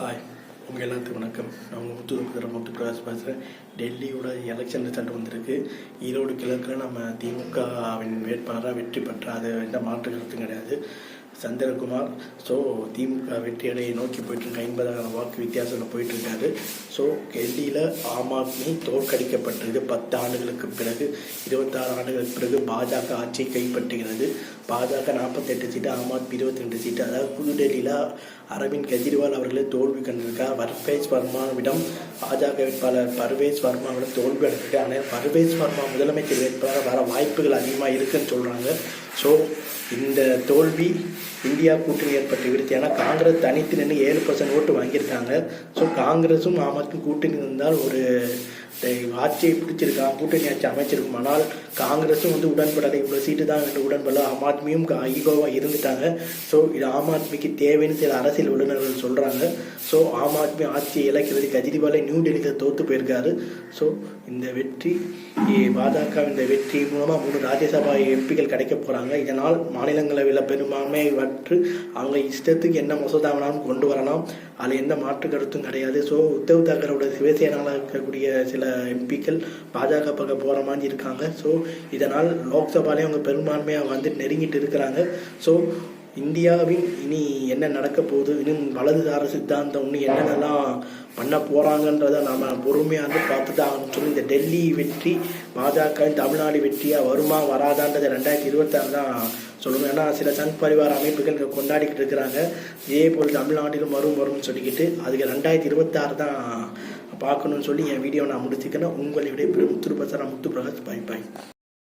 Hi உங்கள் எல்லாத்துக்கும் வணக்கம். நான் உங்கள் முத்து முத்து பிரகாஷ் பேசுகிறேன் டெல்லியோட எலெக்ஷன் ரிசல்ட் வந்திருக்கு. ஈரோடு கிழக்கில் நம்ம திமுகவின் வேட்பாளராக வெற்றி பெற்றால் அது எந்த மாற்று கருத்தும் கிடையாது. சந்திரகுமார். ஸோ திமுக வெற்றியடையை நோக்கி போயிட்டுருக்க ஐம்பதாயிரம் வாக்கு வித்தியாசத்தில் போயிட்டுருக்காரு. ஸோ டெல்லியில் ஆம் ஆத்மி தோற்கடிக்கப்பட்டது பத்து ஆண்டுகளுக்கு பிறகு இருபத்தாறு ஆண்டுகளுக்கு பிறகு பாஜக ஆட்சியை கைப்பற்றுகிறது. பாஜக நாற்பத்தெட்டு சீட்டு ஆம் ஆத்மி இருபத்தி ரெண்டு சீட்டு. அதாவது புதுடெல்லியில் அரவிந்த் கெஜ்ரிவால் அவர்களே தோல்வி கண்டிருக்கார் பர்வேஸ் வர்மாவிடம் பாஜக வேட்பாளர் பர்வேஸ் வர்மாவிடம் தோல்வி அடைஞ்சிருக்கு? ஆனால் பர்வேஸ் வர்மா முதலமைச்சர் வேட்பாளர் வர வாய்ப்புகள் அதிகமாக இருக்குன்னு சொல்கிறாங்க ஸோ இந்த தோல்வி இந்தியா கூட்டணி ஏற்பட்ட விருத்தி ஏன்னா காங்கிரஸ் தனித்து நின்று ஏழு பர்சன்ட் ஓட்டு வாங்கியிருக்காங்க. ஸோ காங்கிரஸும் ஆம் கூட்டணி இருந்தால் ஒரு ஆட்சியை பிடிச்சிருக்கான் கூட்டணி ஆட்சி அமைச்சிருக்கும் ஆனால் காங்கிரஸும் வந்து உடன்படலை இவ்வளோ சீட்டு தான் என்று உடன்படல. ஆம் ஆத்மியும் ஈகோவாக இருந்துட்டாங்க. ஸோ இது ஆம் ஆத்மிக்கு தேவைன்னு சில அரசியல் வல்லுநர்கள் சொல்கிறாங்க ஸோ ஆம் ஆத்மி ஆட்சியை இழக்கிறது கெஜ்ரிவாலை நியூ டெல்லியில் தோற்று போயிருக்காரு. ஸோ இந்த வெற்றி பாஜக இந்த வெற்றி மூலமாக மூணு ராஜ்யசபா எம்பிகள் கிடைக்க போகிறாங்க இதனால் மாநிலங்களவையில் பெரும்பான்மை வற்று அவங்க இஷ்டத்துக்கு என்ன மசோதா வேணாலும் கொண்டு வரலாம். அதில் எந்த மாற்று கருத்தும் கிடையாது. ஸோ உத்தவ் தாக்கரோட சிவசேனாவில் இருக்கக்கூடிய சில எம்பிக்கள் பாஜக பக்கம் போகிற மாதிரி இருக்காங்க. ஸோ இதனால் லோக்சபாலே அவங்க பெரும்பான்மையாக வந்து நெருங்கிட்டு இருக்கிறாங்க. ஸோ இந்தியாவின் இனி என்ன நடக்க போகுது? இன்னும் வலதுதார சித்தாந்தம் இன்னும் என்னென்னலாம் பண்ண போகிறாங்கன்றதை நாம் பொறுமையாக வந்து பார்த்து தான் சொல்லி இந்த டெல்லி வெற்றி பாஜக தமிழ்நாடு வெற்றியாக வருமா வராதான்றதை ரெண்டாயிரத்தி இருபத்தாறு தான் சொல்லணும். ஏன்னா சில சங் பரிவார அமைப்புகள் இங்கே கொண்டாடிக்கிட்டு இருக்கிறாங்க. இதே போல் தமிழ்நாட்டிலும் வரும் வரும்னு சொல்லிக்கிட்டு அதுக்கு ரெண்டாயிரத்தி இருபத்தாறு தான் பார்க்கணும்னு சொல்லி என் வீடியோ நான் முடிச்சுக்கிறேன். உங்களை விட முத்து பிரசாரம் முத்து பிரகாஷ் பாய் பாய்